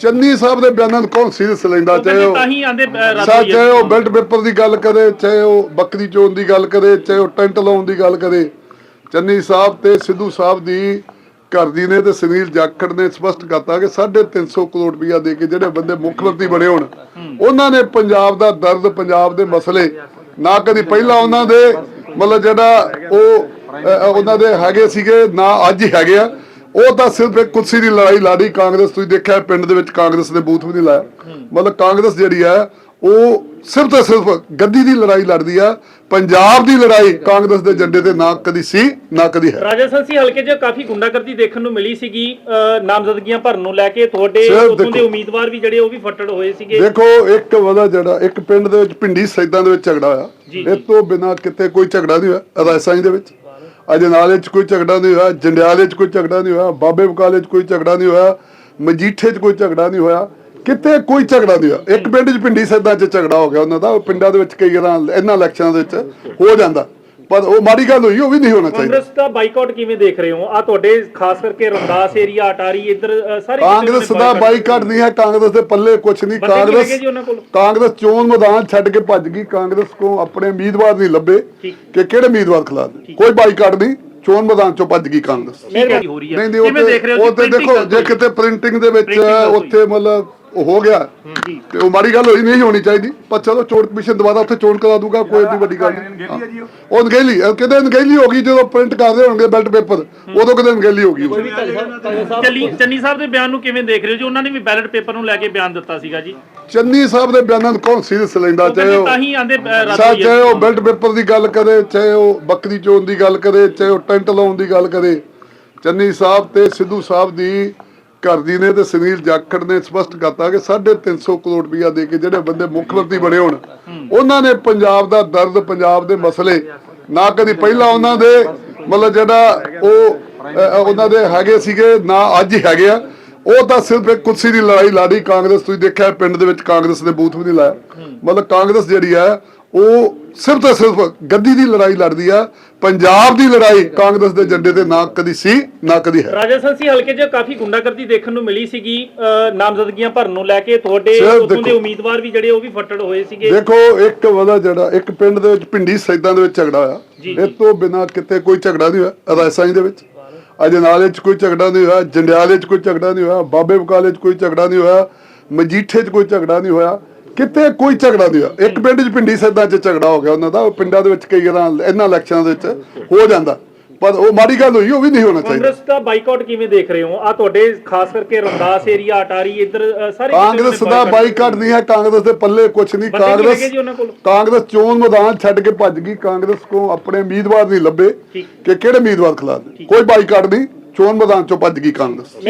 ਚੰਨੀ ਸਾਹਿਬ ਦੇ ਬਿਆਨਾਂ ਨੂੰ ਕੌਣ ਸੀਰੀਅਸ ਲੈਂਦਾ ਚਾਹੇ ਉਹ ਤਾਂ ਹੀ ਆਂਦੇ ਰੱਦ ਹੋਈ ਚਾਹੇ ਉਹ ਬੈਲਟ ਪੇਪਰ ਦੀ ਗੱਲ ਕਰੇ ਚਾਹੇ ਉਹ ਬੱਕਰੀ ਚੋਣ ਦੀ ਗੱਲ ਕਰੇ ਚਾਹੇ ਉਹ ਟੈਂਟ ਲਾਉਣ ਦੀ ਗੱਲ ਕਰੇ। ਚੰਨੀ ਸਾਹਿਬ ਤੇ ਸਿੱਧੂ ਸਾਹਿਬ ਦੀ ਘਰ ਦੀ ਨੇ ਤੇ ਸੁਨੀਲ ਜਾਖੜ ਨੇ ਸਪਸ਼ਟ ਕਰਤਾ ਕਿ 350 ਕਰੋੜ ਰੁਪਇਆ ਦੇ ਕੇ ਜਿਹੜੇ ਬੰਦੇ ਮੁੱਖ ਮੰਤਰੀ ਬਣੇ ਹੋਣ ਉਹਨਾਂ ਨੇ ਪੰਜਾਬ ਦਾ ਦਰਦ ਪੰਜਾਬ ਦੇ ਮਸਲੇ ਨਾ ਕਦੀ ਪਹਿਲਾਂ ਉਹਨਾਂ ਦੇ ਮਤਲਬ ਜਿਹੜਾ ਉਹ ਉਹਨਾਂ ਦੇ ਹੈਗੇ ਸੀਗੇ ਨਾ ਅੱਜ ਹੀ ਹੈਗੇ ਆ। ਉਹ ਤਾਂ ਸਿਰਫ ਇੱਕ ਕੁਰਸੀ ਦੀ ਲੜਾਈ ਲਾੜੀ ਕਾਂਗਰਸ ਤੁਸੀਂ ਦੇਖਿਆ ਪਿੰਡ ਦੇ ਵਿੱਚ ਕਾਂਗਰਸ ਨੇ ਬੂਥ ਵੀ ਨਹੀਂ ਲਾਇਆ। ਮਤਲਬ ਕਾਂਗਰਸ ਜਿਹੜੀ ਹੈ ਉਹ ਸਿਰਫ ਤੇ ਸਿਰਫ ਗੱਦੀ ਦੀ ਲੜਾਈ ਲੜਦੀ ਆ ਪੰਜਾਬ ਦੀ ਲੜਾਈ ਕਾਂਗਰਸ ਦੇ ਝੰਡੇ ਤੇ ਨਾ ਕਦੀ ਸੀ ਨਾ ਕਦੀ ਹੈ। ਰਾਜਾ ਸੰਸੀ ਹਲਕੇ 'ਚ ਕਾਫੀ ਗੁੰਡਾਗਰਦੀ ਦੇਖਣ ਨੂੰ ਮਿਲੀ ਸੀਗੀ ਨਾਮਜ਼ਦਗੀਆਂ ਭਰਨ ਨੂੰ ਲੈ ਕੇ ਤੁਹਾਡੇ ਉਦੋਂ ਦੇ। ਉਮੀਦਵਾਰ ਵੀ ਜਿਹੜੇ ਉਹ ਵੀ ਫੱਟੜ ਹੋਏ ਸੀਗੇ। ਦੇਖੋ ਇੱਕ ਵਦਾ ਜਿਹੜਾ ਇੱਕ ਪਿੰਡ ਦੇ ਵਿੱਚ ਪਿੰਡੀ ਸੈਦਾਂ ਦੇ ਵਿੱਚ ਝਗੜਾ ਹੋਇਆ। ਇਹ ਤੋਂ ਬਿਨਾ ਕਿਤੇ ਕੋਈ ਝਗੜਾ ਨਹੀਂ ਹੋਇਆ ਰਾਜਸਥਾਨ ਦੇ ਵਿੱਚ। ਅਜਨਾਲੇ 'ਚ ਕੋਈ ਝਗੜਾ ਨਹੀਂ ਹੋਇਆ, ਜੰਡਿਆਲੇ 'ਚ ਕੋਈ ਝਗੜਾ ਨਹੀਂ ਹੋਇਆ, ਬਾਬੇ ਬਕਾਲੇ 'ਚ ਕੋਈ ਝਗੜਾ ਨਹੀਂ ਹੋਇਆ, ਮਜੀਠੇ 'ਚ ਕੋਈ ਝਗੜਾ ਨਹੀਂ ਹੋਇਆ, ਕਿਤੇ ਕੋਈ ਝਗੜਾ ਨਹੀਂ ਹੋਇਆ। ਇੱਕ ਪਿੰਡ 'ਚ ਪਿੰਡੀ ਸੈਦਾਂ 'ਚ ਝਗੜਾ ਹੋ ਗਿਆ ਉਹਨਾਂ ਦਾ, ਉਹ ਪਿੰਡਾਂ ਦੇ ਵਿੱਚ ਕਈ ਵਾਰਾਂ ਇਹਨਾਂ ਇਲੈਕਸ਼ਨਾਂ ਦੇ ਵਿੱਚ ਹੋ ਜਾਂਦਾ। ਪਰ ਉਹ ਮਾੜੀ ਗੱਲ ਹੋਈ ਉਹ ਵੀ ਨਹੀਂ ਹੋਣਾ ਚਾਹੀਦਾ ਕਾਂਗਰਸ ਦਾ ਬਾਈਕਾਟ ਕਿਵੇਂ ਦੇਖ ਰਹੇ ਹੋ ਆ ਤੁਹਾਡੇ ਖਾਸ ਕਰਕੇ ਰਮਦਾਸ ਏਰੀਆ ਅਟਾਰੀ ਇੱਧਰ ਸਾਰੇ ਕਾਂਗਰਸ ਦਾ ਬਾਈਕਾਟ ਨਹੀਂ ਹੈ ਕਾਂਗਰਸ ਦੇ ਪੱਲੇ ਕੁਝ ਨਹੀਂ ਬੰਦੇ ਕਾਂਗਰਸ ਲੱਗੇ ਜੀ ਉਹਨਾਂ ਕੋਲ? ਕਾਂਗਰਸ ਚੋਣ ਮੈਦਾਨ ਛੱਡ ਕੇ ਭੱਜ ਗਈ ਕਾਂਗਰਸ ਕੋ ਆਪਣੇ ਉਮੀਦਵਾਰ ਨਹੀਂ ਲੱਭੇ ਠੀਕ। ਕਿ ਕਿਹੜੇ ਉਮੀਦਵਾਰ ਖਿਲਾਫ ਨੇ। ਕੋਈ ਬਾਈਕਾਟ ਨਹੀਂ ਚੋਣ ਮੈਦਾਨ ਚੋਂ ਭੱਜ ਗਈ ਕਾਂਗਰਸ ਮਿਹਰਬਾਨੀ ਹੋ ਰਹੀ ਹੈ ਨਹੀਂ ਨਹੀਂ ਕਿਵੇਂ ਦੇਖ ਰਹੇ ਹੋ ਉਹ ਜੀ ਤੇ printing ਦੇਖੋ ਜੇ? ਕਿਤੇ ਪ੍ਰਿੰਟਿੰਗ ਦੇ ਵਿੱਚ Printing। ਉੱਥੇ ਮਤਲਬ ਉਹ ਹੋ ਗਿਆ। ਜੀ ਤੇ ਉਹ ਮਾੜੀ ਗੱਲ ਹੋਈ ਨਹੀਂ ਹੋਣੀ ਚਾਹੀਦੀ। ਪਰ ਚਲੋ ਚੋਣ ਕਮਿਸ਼ਨ ਦੁਬਾਰਾ ਉੱਥੇ ਚੋਣ ਕਰਾ ਦੂਗਾ ਕੋਈ ਏਡੀ ਵੱਡੀ ਗੱਲ ਨਹੀਂ। ਉਹ ਨਗੇਲੀ ਕਿਤੇ ਨਗੇਲੀ ਹੋ ਗਈ ਜਦੋਂ ਪ੍ਰਿੰਟ ਕਰਦੇ ਹੋਣਗੇ ਬੈਲਟ ਪੇਪਰ ਉਦੋਂ ਕਿਤੇ ਨਗੇਲੀ ਹੋ ਗਈ। ਚੰਨੀ ਚੰਨੀ ਸਾਹਿਬ ਦੇ ਬਿਆਨ ਨੂੰ ਕਿਵੇਂ ਦੇਖ ਰਹੇ ਹੋ ਜੀ? ਉਹਨਾਂ ਨੇ ਵੀ ਬੈਲਟ ਪੇਪਰ ਨੂੰ ਲੈ ਕੇ ਬਿਆਨ ਦਿੱਤਾ ਸੀਗਾ ਜੀ। ਚੰਨੀ ਸਾਹਿਬ ਦੇ ਬਿਆਨਾਂ ਨੂੰ ਕੌਣ ਸੀਰੀਅਸ ਲੈਂਦਾ ਉਹ ਚਾਹੇ ਉਹ ਤਾਂ ਹੀ ਆਂਦੇ ਰੱਦ ਸਾ ਹੋਈ ਚਾਹੇ ਹੈ ਉਹ ਬੈਲਟ ਪੇਪਰ ਦੀ ਗੱਲ ਕਰੇ ਚਾਹੇ ਉਹ ਬੱਕਰੀ ਚੋਣ ਦੀ ਗੱਲ ਕਰੇ ਚਾਹੇ ਉਹ ਟੈਂਟ ਲਾਉਣ ਦੀ ਗੱਲ ਕਰੇ। ਚੰਨੀ ਸਾਹਿਬ ਤੇ ਸਿੱਧੂ ਸਾਹਿਬ ਦੀ ਘਰ ਨੇ ਤੇ ਸੁਨੀਲ ਜਾਖੜ ਨੇ ਸਪਸ਼ਟ ਕਰਤਾ ਕਿ 350 ਕਰੋੜ ਰੁਪਇਆ ਦੇ ਕੇ ਜਿਹੜੇ ਬੰਦੇ ਮੁੱਖ ਮੰਤਰੀ ਬਣੇ ਹੋਣ, ਉਹਨਾਂ ਨੇ ਪੰਜਾਬ ਦਾ ਦਰਦ, ਪੰਜਾਬ ਦੇ ਮਸਲੇ, ਨਾ ਕਦੀ ਪਹਿਲਾਂ ਉਹਨਾਂ ਦੇ, ਮਤਲਬ ਜਿਹੜਾ ਉਹ ਉਹਨਾਂ ਦੇ ਹੈਗੇ ਸੀਗੇ, ਨਾ ਅੱਜ ਹੀ ਹੈਗੇ ਆ। ਉਹ ਤਾਂ ਸਿਰਫ ਇੱਕ ਕੁਰਸੀ ਦੀ ਲੜਾਈ ਲਾੜੀ ਕਾਂਗਰਸ, ਤੁਸੀਂ ਦੇਖਿਆ ਪਿੰਡ ਦੇ ਵਿੱਚ ਕਾਂਗਰਸ ਨੇ ਬੂਥ ਵੀ ਨਹੀਂ ਲਾਇਆ। ਮਤਲਬ ਕਾਂਗਰਸ ਜਿਹੜੀ ਹੈ ਉਹ ਸਿਰਫ ਤੇ ਸਿਰਫ ਗੱਦੀ ਦੀ ਲੜਾਈ ਲੜਦੀ ਆ ਪੰਜਾਬ ਦੀ ਲੜਾਈ ਕਾਂਗਰਸ ਦੇ ਝੰਡੇ ਤੇ ਨਾ ਕਦੀ ਸੀ ਨਾ ਕਦੀ ਹੈ। ਰਾਜਾ ਸੰਸੀ ਹਲਕੇ 'ਚ ਕਾਫੀ ਗੁੰਡਾਗਰਦੀ ਦੇਖਣ ਨੂੰ ਮਿਲੀ ਸੀਗੀ ਨਾਮਜ਼ਦਗੀਆਂ ਭਰਨ ਨੂੰ ਲੈ ਕੇ ਤੁਹਾਡੇ ਉਦੋਂ ਦੇ। ਉਮੀਦਵਾਰ ਵੀ ਜਿਹੜੇ ਉਹ ਵੀ ਫੱਟੜ ਹੋਏ ਸੀਗੇ। ਦੇਖੋ ਇੱਕ ਵਦਾ ਜਿਹੜਾ ਇੱਕ ਪਿੰਡ ਦੇ ਵਿੱਚ ਪਿੰਡੀ ਸੈਦਾਂ ਦੇ ਵਿੱਚ ਝਗੜਾ ਹੋਇਆ। ਇਹ ਤੋਂ ਬਿਨਾ ਕਿਤੇ ਕੋਈ ਝਗੜਾ ਨਹੀਂ ਹੋਇਆ ਰਾਜਸਥਾਨ ਦੇ ਵਿੱਚ। ਅਜਨਾਲੇ 'ਚ ਕੋਈ ਝਗੜਾ ਨਹੀਂ ਹੋਇਆ ਜੰਡਿਆਲੇ 'ਚ ਕੋਈ ਝਗੜਾ ਨਹੀਂ ਹੋਇਆ ਬਾਬੇ ਬਕਾਲੇ 'ਚ ਕੋਈ ਝਗੜਾ ਨਹੀਂ ਹੋਇਆ ਮਜੀਠੇ 'ਚ ਕੋਈ ਝਗੜਾ ਨਹੀਂ ਹੋਇਆ। ਕਿਤੇ ਕੋਈ ਝਗੜਾ ਨਹੀਂ ਹੋਇਆ। ਇੱਕ ਪਿੰਡ 'ਚ ਪਿੰਡੀ ਸੈਦਾਂ 'ਚ ਝਗੜਾ ਹੋ ਗਿਆ ਉਹਨਾਂ ਦਾ। ਉਹ ਪਿੰਡਾਂ ਦੇ ਵਿੱਚ ਕਈ ਵਾਰਾਂ ਇਹਨਾਂ ਇਲੈਕਸ਼ਨਾਂ ਦੇ ਵਿੱਚ ਹੋ ਜਾਂਦਾ। ਪਰ ਉਹ ਮਾੜੀ ਗੱਲ ਹੋਈ ਉਹ ਵੀ ਨਹੀਂ ਹੋਣਾ ਚਾਹੀਦਾ। ਕਾਂਗਰਸ ਦਾ ਬਾਈਕਾਟ ਕਿਵੇਂ ਦੇਖ ਰਹੇ ਹੋ? ਆ ਤੁਹਾਡੇ ਖਾਸ ਕਰਕੇ ਰਮਦਾਸ ਏਰੀਆ ਅਟਾਰੀ ਇੱਧਰ ਸਾਰੇ ਕਾਂਗਰਸ ਦਾ ਬਾਈਕਾਟ ਨਹੀਂ ਹੈ ਕਾਂਗਰਸ ਦੇ ਪੱਲੇ ਕੁਝ ਨਹੀਂ। ਬੰਦੇ ਕਾਂਗਰਸ ਲੱਗੇ ਜੀ ਉਹਨਾਂ ਕੋਲ? ਕਾਂਗਰਸ ਚੋਣ ਮੈਦਾਨ ਛੱਡ ਕੇ ਭੱਜ ਗਈ। ਕਾਂਗਰਸ ਕੋ ਆਪਣੇ ਉਮੀਦਵਾਰ ਨਹੀਂ ਲੱਭੇ ਠੀਕ। ਕਿ ਕਿਹੜੇ ਉਮੀਦਵਾਰ ਖਿਲਾਫ ਨੇ। ਕੋਈ ਬਾਈਕਾਟ ਨਹੀਂ। ਚੋਣ ਮੈਦਾਨ ਚੋਂ ਭੱਜ ਗਈ ਕਾਂਗਰਸ।